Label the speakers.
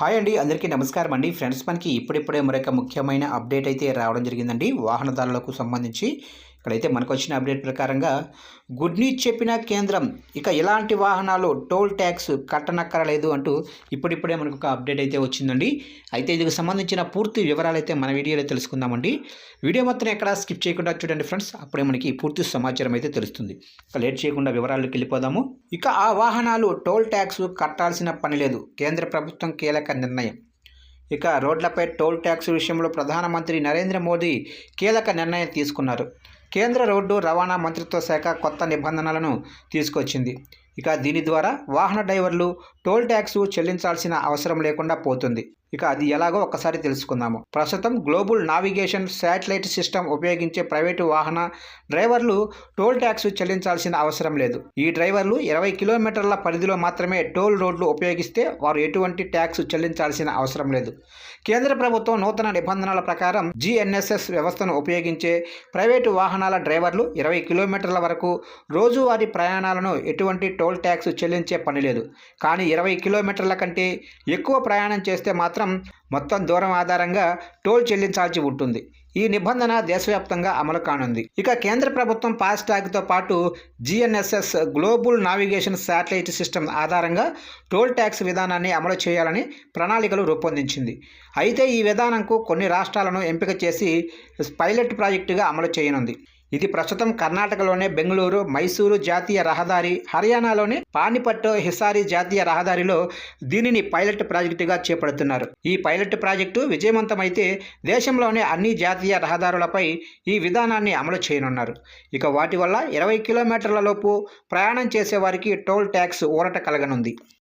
Speaker 1: Hi అండి అందరికీ నమస్కారం అండి. ఫ్రెండ్స్ మనకి ఇప్పుడిప్పుడే మరొక ముఖ్యమైన అప్డేట్ అయితే రావడం జరిగిందండి. వాహనదారులకు సంబంధించి ఇక్కడైతే మనకు వచ్చిన అప్డేట్ ప్రకారంగా గుడ్ న్యూస్ చెప్పిన కేంద్రం. ఇక ఎలాంటి వాహనాలు టోల్ ట్యాక్స్ కట్టనక్కరలేదు అంటూ ఇప్పుడిప్పుడే మనకు ఒక అప్డేట్ అయితే వచ్చిందండి. అయితే ఇందుకు సంబంధించిన పూర్తి వివరాలు అయితే మన వీడియోలో తెలుసుకుందామండి. వీడియో మొత్తం ఎక్కడ స్కిప్ చేయకుండా చూడండి ఫ్రెండ్స్. అప్పుడే మనకి పూర్తి సమాచారం అయితే తెలుస్తుంది. ఇక లేట్ చేయకుండా వివరాల్లోకి వెళ్ళిపోదాము. ఇక ఆ వాహనాలు టోల్ ట్యాక్స్ కట్టాల్సిన పని లేదు. కేంద్ర ప్రభుత్వం కీలక నిర్ణయం. ఇక రోడ్లపై టోల్ ట్యాక్స్ విషయంలో ప్రధానమంత్రి నరేంద్ర మోదీ కీలక నిర్ణయం తీసుకున్నారు. కేంద్ర రోడ్డు రవాణా మంత్రిత్వ శాఖ కొత్త నిబంధనలను తీసుకొచ్చింది. ఇక దీని ద్వారా వాహన డ్రైవర్లు టోల్ ట్యాక్స్ చెల్లించాల్సిన అవసరం లేకుండా పోతుంది. ఇక అది ఎలాగో ఒక్కసారి తెలుసుకుందాము. ప్రస్తుతం గ్లోబల్ నావిగేషన్ శాటిలైట్ సిస్టమ్ ఉపయోగించే ప్రైవేటు వాహన డ్రైవర్లు టోల్ ట్యాక్స్ చెల్లించాల్సిన అవసరం లేదు. ఈ డ్రైవర్లు ఇరవై కిలోమీటర్ల పరిధిలో మాత్రమే టోల్ రోడ్లు ఉపయోగిస్తే వారు ఎటువంటి ట్యాక్స్ చెల్లించాల్సిన అవసరం లేదు. కేంద్ర ప్రభుత్వం నూతన నిబంధనల ప్రకారం జిఎన్ఎస్ఎస్ వ్యవస్థను ఉపయోగించే ప్రైవేటు వాహనాల డ్రైవర్లు ఇరవై కిలోమీటర్ల వరకు రోజువారీ ప్రయాణాలను ఎటువంటి టోల్ ట్యాక్స్ చెల్లించే పని లేదు. కానీ ఇరవై కిలోమీటర్ల కంటే ఎక్కువ ప్రయాణం చేస్తే మాత్రం మొత్తం దూరం ఆధారంగా టోల్ చెల్లించాల్సి ఉంటుంది. ఈ నిబంధన దేశవ్యాప్తంగా అమలు కానుంది. ఇక కేంద్ర ప్రభుత్వం ఫాస్టాగ్తో పాటు GNSS global navigation satellite system ఆధారంగా టోల్ ట్యాక్స్ విధానాన్ని అమలు చేయాలని ప్రణాళికలు రూపొందించింది. అయితే ఈ విధానంకు కొన్ని రాష్ట్రాలను ఎంపిక చేసి పైలట్ ప్రాజెక్టుగా అమలు చేయనుంది. ఇది ప్రస్తుతం కర్ణాటకలోనే బెంగళూరు మైసూరు జాతీయ రహదారి హర్యానాలోని పానిపట్టు హిసారి జాతీయ రహదారిలో దీనిని పైలట్ ప్రాజెక్టుగా చేపడుతున్నారు. ఈ పైలట్ ప్రాజెక్టు విజయవంతమైతే దేశంలోనే అన్ని జాతీయ రహదారులపై ఈ విధానాన్ని అమలు చేయనున్నారు. ఇక వాటి వల్ల ఇరవై కిలోమీటర్ల లోపు ప్రయాణం చేసేవారికి టోల్ ట్యాక్స్ ఊరట కలగనుంది.